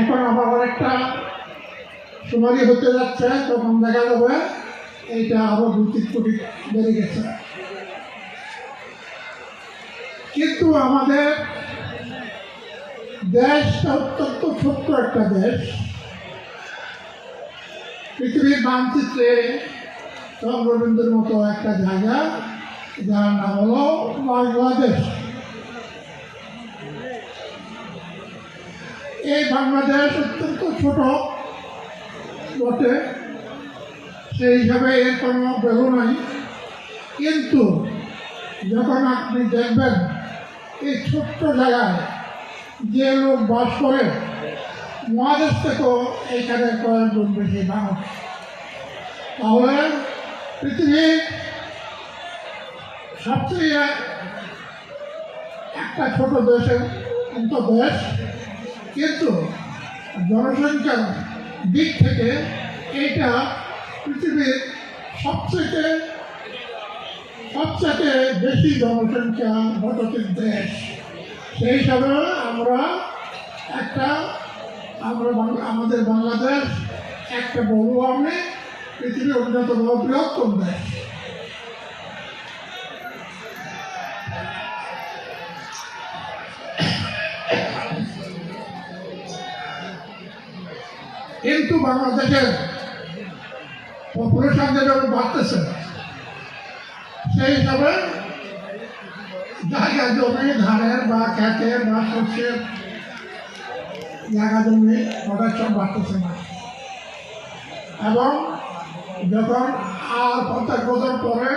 এখন আবার অনেকটা সময় হতে যাচ্ছে, তখন দেখা যাবে এইটা আরও দু তিন কোটি বেড়ে গেছে। কিন্তু আমাদের দেশটা অত্যন্ত ছোট্ট একটা দেশ। পৃথিবীর মানচিত্রে চন্দ্রবিন্দুর মতো একটা জায়গা, যার নাম হলো বাংলাদেশ। এই বাংলাদেশ অত্যন্ত ছোট। বটে। সেই হিসাবে এর কোনো বেরো নাই। কিন্তু যখন আপনি দেখবেন, এই ছোট্ট জায়গায় যে লোক বাস করে, মহাদেশ থেকেও এইখানে কয়েকজন বেশি মানুষ। তাহলে পৃথিবীর সবচেয়ে একটা ছোট দেশের অন্ত দেশ কিন্তু জনসংখ্যার দিক থেকে এটা পৃথিবীর সবচেয়ে সবচেয়ে বেশি জনসংখ্যা গঠিত দেশ। সেই হিসাবে আমরা একটা, আমরা আমাদের বাংলাদেশ একটা বড় আমি পৃথিবীর অন্যতম বৃহত্তম দেশ। কিন্তু বাংলাদেশের পপুলেশন যেভাবে বাড়তেছে। সেই হিসাবে জায়গা জমি, ধানের বা খেতের বা শস্যের জায়গা জমি প্রোডাকশন বাড়তেছে। না এবং যখন আর পঞ্চাশ বছর পরে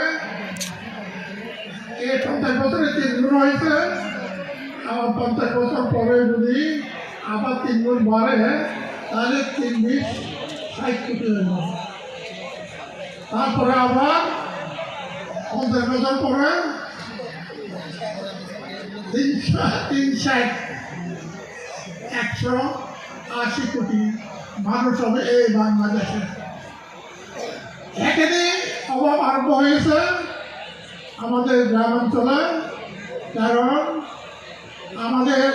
এই পঞ্চাশ বছরে তিন গুণ হয়েছে, আর পঞ্চাশ বছর পরে যদি আবার তিন গুণ বাড়ে তাহলে তিন বিশ ষাট কোটি তারপরে আবার পঞ্চাশ বছর পরে তিনশো তিন ষাট একশো আশি কোটি মানুষ হবে এই বাংলাদেশে। এখানে অভাব আরম্ভ হয়েছে আমাদের গ্রামাঞ্চলে, কারণ আমাদের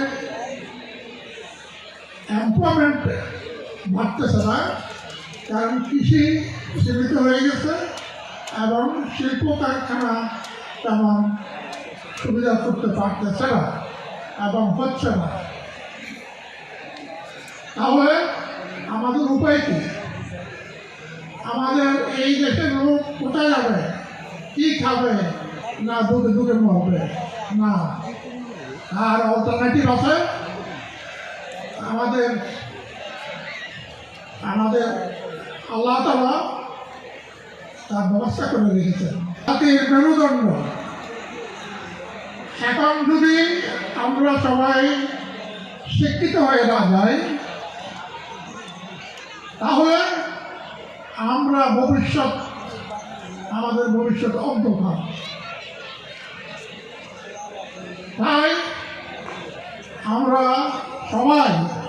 এমপ্লয়মেন্ট বাড়তেছে না কারণ কৃষি সীমিত হয়ে গেছে এবং শিল্প কারখানা তেমন সুবিধা করতে পারতেছে না এবং হচ্ছে না। তাহলে আমাদের উপায় কি? আমাদের এই দেশের লোক কোথায় যাবে? কি খাবে? না দুধে দুধে মরবে না। আর অল্টারনেটিভ আছে? আমাদের আমাদের আল্লাহ তালা তার ব্যবস্থা করে রেখেছেন। জাতির মেরুদণ্ড। এখন যদি আমরা সবাই শিক্ষিত হয়ে না যাই, তাহলে আমরা ভবিষ্যৎ, আমাদের ভবিষ্যৎ অন্ধকার। তাই আমরা সবাই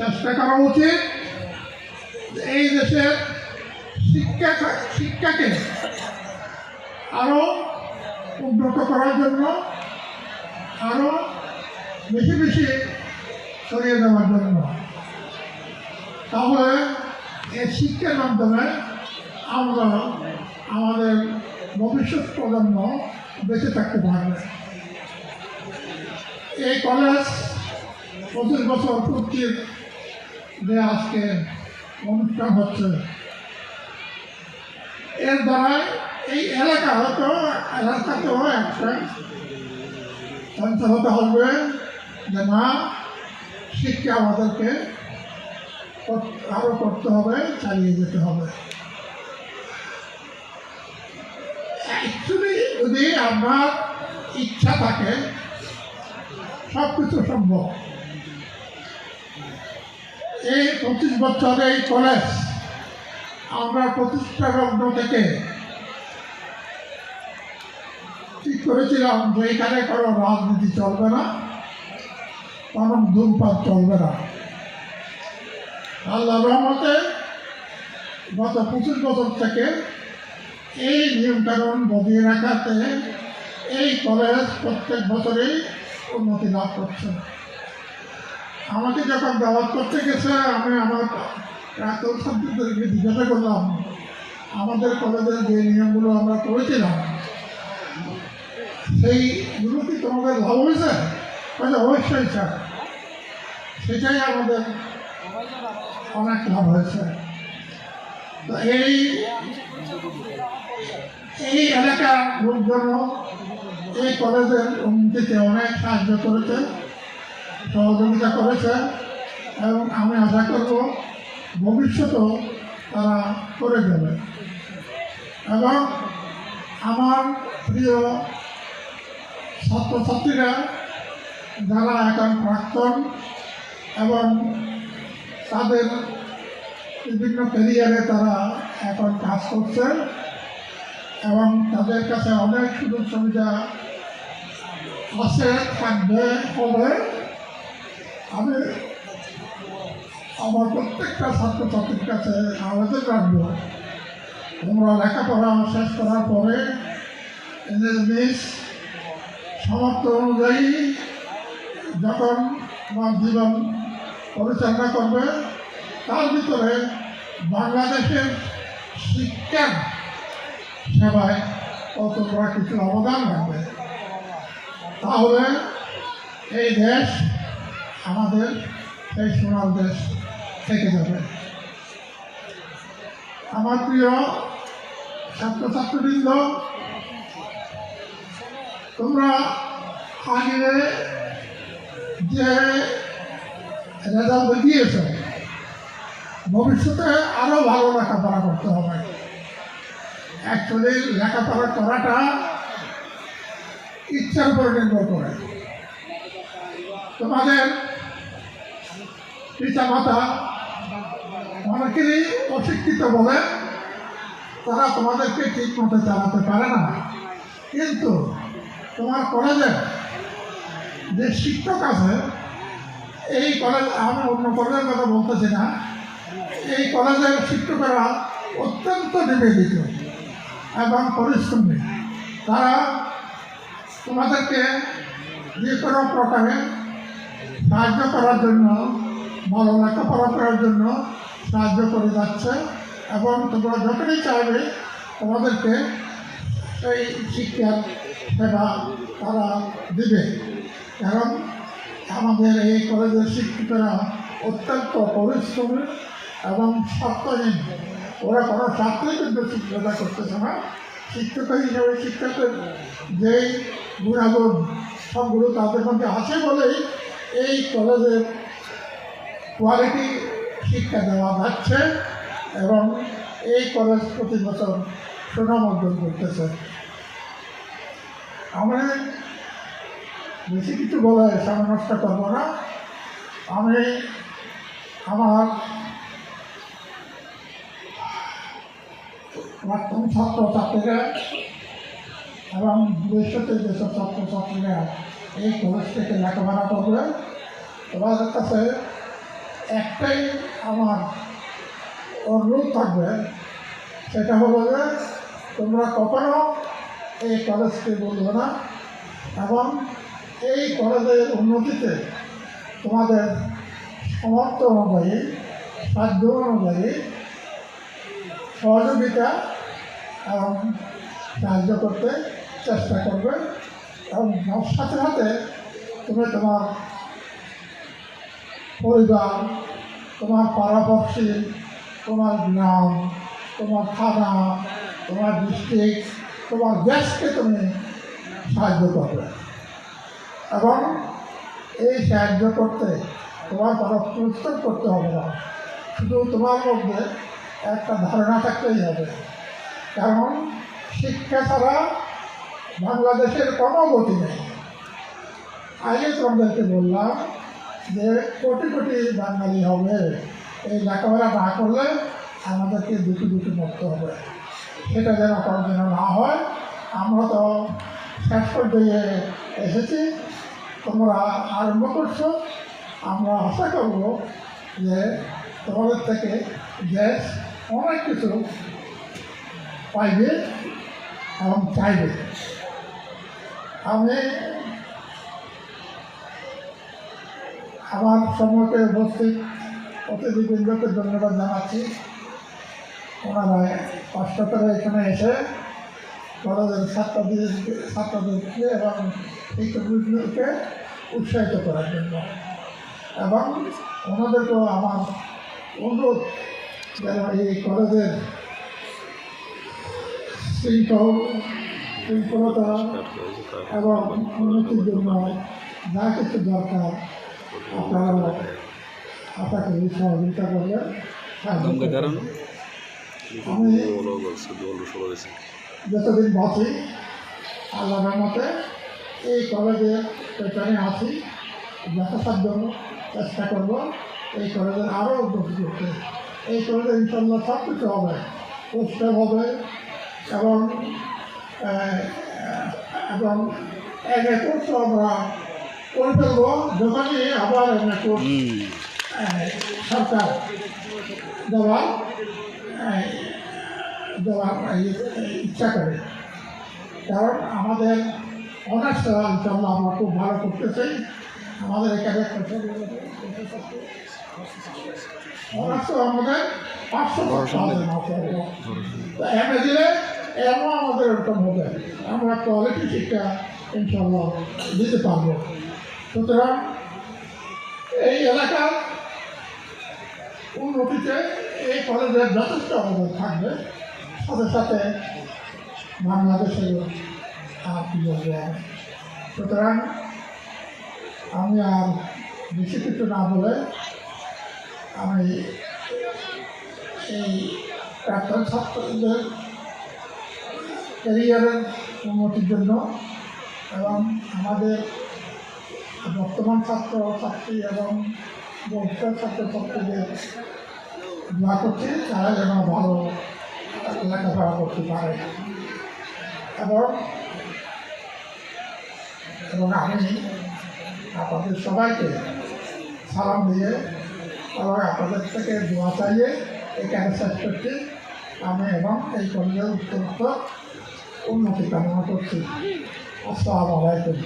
চেষ্টা করা উচিত। এই দেশের শিক্ষা শিক্ষাকে আরও উন্নত করার জন্য আরও বেশি বেশি ছড়িয়ে দেওয়ার জন্য। তাহলে এই শিক্ষার মাধ্যমে আমরা আমাদের ভবিষ্যৎ প্রজন্ম বেঁচে থাকতে পারবে। এই কলেজ পঁচিশ বছর পূর্তির যে আজকে অনুষ্ঠান হচ্ছে। এর দ্বারা এই এলাকা হয়তো এলাকাতেও একটা হতে হবে যে না, শিক্ষা আমাদেরকে কর- আরও করতে হবে, চালিয়ে যেতে হবে। অ্যাকচুয়ালি যদি আপনার ইচ্ছা থাকে সব কিছু সম্ভব। এই পঁচিশ বছর এই কলেজ আমরা প্রতিষ্ঠা লগ্ন থেকে ঠিক করেছিলাম যে এখানে কোনো রাজনীতি চলবে না, কোনো ধূমপান চলবে না। আল্লাহ রহমতে গত পঁচিশ বছর থেকে এই নিয়মকানুন বজিয়ে রাখাতে এই কলেজ প্রত্যেক বছরেই উন্নতি লাভ করছে। আমাকে যখন দাওয়াত করতে গেছে, আমি আমার প্রাক্তন ছাত্রদেরকে জিজ্ঞাসা করলাম, আমাদের কলেজের যে নিয়মগুলো আমরা করেছিলাম সেইগুলো কি তোমাদের লাভ হয়েছে? বলে, অবশ্যই স্যার। সেটাই আমাদের অনেক লাভ হয়েছে। তো এই এই এলাকার লোকজন এই কলেজের উন্নতিতে অনেক সাহায্য করেছে। সহযোগিতা করেছে এবং আমি আশা করব ভবিষ্যতেও তারা করে দেবে এবং আমার প্রিয় ছাত্রছাত্রীরা, যারা এখন প্রাক্তন এবং তাদের বিভিন্ন ক্যারিয়ারে তারা এখন কাজ করছে এবং তাদের কাছে অনেক সুযোগ সুবিধা আছে, থাকবে, হবে। আমি আমার প্রত্যেকটা ছাত্রছাত্রীর কাছে আবেদন রাখব। তোমরা লেখাপড়া শেষ করার পরে এনএসবিস সমাপ্ত অনুযায়ী যখন তোমার জীবন পরিচালনা করবে, তার ভিতরে বাংলাদেশের শিক্ষার সেবায় ও তোমরা কিছু অবদান রাখবে। তাহলে এই দেশ আমাদের এই সোনার দেশ থেকে যাবে। আমার প্রিয় ছাত্রছাত্রবৃন্দ, তোমরা আগে যে রেজাল্ট দিয়েছ ভবিষ্যতে আরও ভালো লেখাপড়া করতে হবে। অ্যাকচুয়ালি লেখাপড়া করাটা ইচ্ছার উপর নির্ভর করে। তোমাদের পিতা মাতা অনেকেরই অশিক্ষিত বলে তারা তোমাদেরকে ঠিক মতো চালাতে পারে না। কিন্তু তোমার কলেজে যে শিক্ষক আছে, এই কলেজ আমি অন্য কলেজের কথা বলতেছি না, এই কলেজের শিক্ষকেরা অত্যন্ত নিবেদিত এবং পরিশ্রমী। তারা তোমাদেরকে যে কোনো প্রকারে সাহায্য করার জন্য ভালো লেখাপড়া করার জন্য সাহায্য করে যাচ্ছে এবং তোমরা যখনই চাইবে তোমাদেরকে এই শিক্ষার সেবা তারা দিবে। কারণ আমাদের এই কলেজের শিক্ষিতরা অত্যন্ত পরিশ্রমী এবং স্বার্থহীন। ওরা কোনো স্বার্থই কিন্তু শিক্ষকতা করতেছে না। শিক্ষক হিসাবে শিক্ষকের যেই গুণাগুণ, সবগুলো তাদের মধ্যে আছে বলেই এই কলেজের কোয়ালিটি শিক্ষা দেওয়া যাচ্ছে এবং এই কলেজ প্রতি বছর সুনাম অর্জন করতেছে। আমি বেশি কিছু বলে সময় নষ্ট করব না। আমি আমার প্রাক্তন ছাত্রছাত্রীরা এবং ভবিষ্যতে যেসব ছাত্রছাত্রীরা এই কলেজ থেকে লেখাপড়া করবে তোমাদের কাছে একটাই আমার অনুরোধ থাকবে, সেটা হলো যে তোমরা কখনো এই কলেজকে বলবে না এবং এই কলেজের উন্নতিতে তোমাদের সমর্থ অনুযায়ী, সাধ্য অনুযায়ী সহযোগিতা এবং সাহায্য করতে চেষ্টা করবে এবং সাথে সাথে তুমি তোমার পরিবার তোমার পাড়াপড়শি তোমার গ্রাম তোমার থানা তোমার ডিস্ট্রিক্ট, তোমার দেশকে তুমি সাহায্য করবে। এবং এই সাহায্য করতে তোমার কোনো পরিশ্রম করতে হবে না। শুধু তোমার মধ্যে একটা ধারণা থাকতেই হবে। কারণ শিক্ষা ছাড়া বাংলাদেশের কোনো গতি নেই। আগে তোমাদেরকে বললাম যে কোটি কোটি বাঙালি হবে, এই লেখাপড়া না করলে আমাদেরকে দুটি দুটি মরতে হবে। সেটা যেন যেন না হয়। আমরা তো শেষ পর্যায়ে এসেছি। তোমরা আরম্ভ করছ। আমরা আশা করব যে তোমাদের থেকে দেশ অনেক কিছু পাইবে এবং চাইবে। আমি আমার সম্মুখে উপস্থিত অতিথিবৃন্দকে ধন্যবাদ জানাচ্ছি। ওনারা কষ্ট করে এখানে এসে কলেজের ছাত্রদের ছাত্রদেরকে এবং শিক্ষকদেরকে উৎসাহিত করার জন্য। এবং ওনাদেরকেও আমার অনুরোধ যেন এই কলেজের শৃঙ্খল শৃঙ্খলতা এবং উন্নতির জন্য যা কিছু দরকার যতদিন বাঁচি আল্লাহ রহমতে এই কলেজে পেছনে আছি যথাসাধ্য চেষ্টা করব এই কলেজের আরও উন্নতি করতে এই কলেজে ইনশাল্লাহ সব কিছু হবে উৎসব হবে এবং এবং এক এক উৎসব আমরা করে ফেলব যখনই আবার সরকার দেওয়ার আহ, দেওয়ার ইচ্ছা করে। কারণ আমাদের অনার্সটা ইনশাল্লাহ আমরা খুব ভালো করতেছি। আমাদের এখানে একটা অনার্স আমাদের পাঁচশো এমএ দিলে এমন আমাদের ওরকম হবে। আমরা কোয়ালিটি শিক্ষা ইনশাল্লাহ দিতে পারব। সুতরাং এই এলাকার উন্নতিতে এই কলেজের যথেষ্ট অবদান থাকবে। সাথে সাথে বাংলাদেশের সুতরাং আমি আর বেশি কিছু না বলে আমি এই প্রাক্তন ছাত্রদের ক্যারিয়ারের উন্নতির জন্য এবং আমাদের বর্তমান ছাত্র, ছাত্রী এবং ভবিষ্যৎ ছাত্র ছাত্রীদের দোয়া করছি, তারা যেন ভালো লেখাপড়া করতে পারে। এবং এবং আমি আপনাদের সবাইকে সালাম দিয়ে এবং আপনাদের থেকে দোয়া চাইয়ে এখানে শেষ করছি। আমি এবং এই কলেজের উত্তরোত্তর উন্নতি কামনা করছি। আসসালামু আলাইকুম।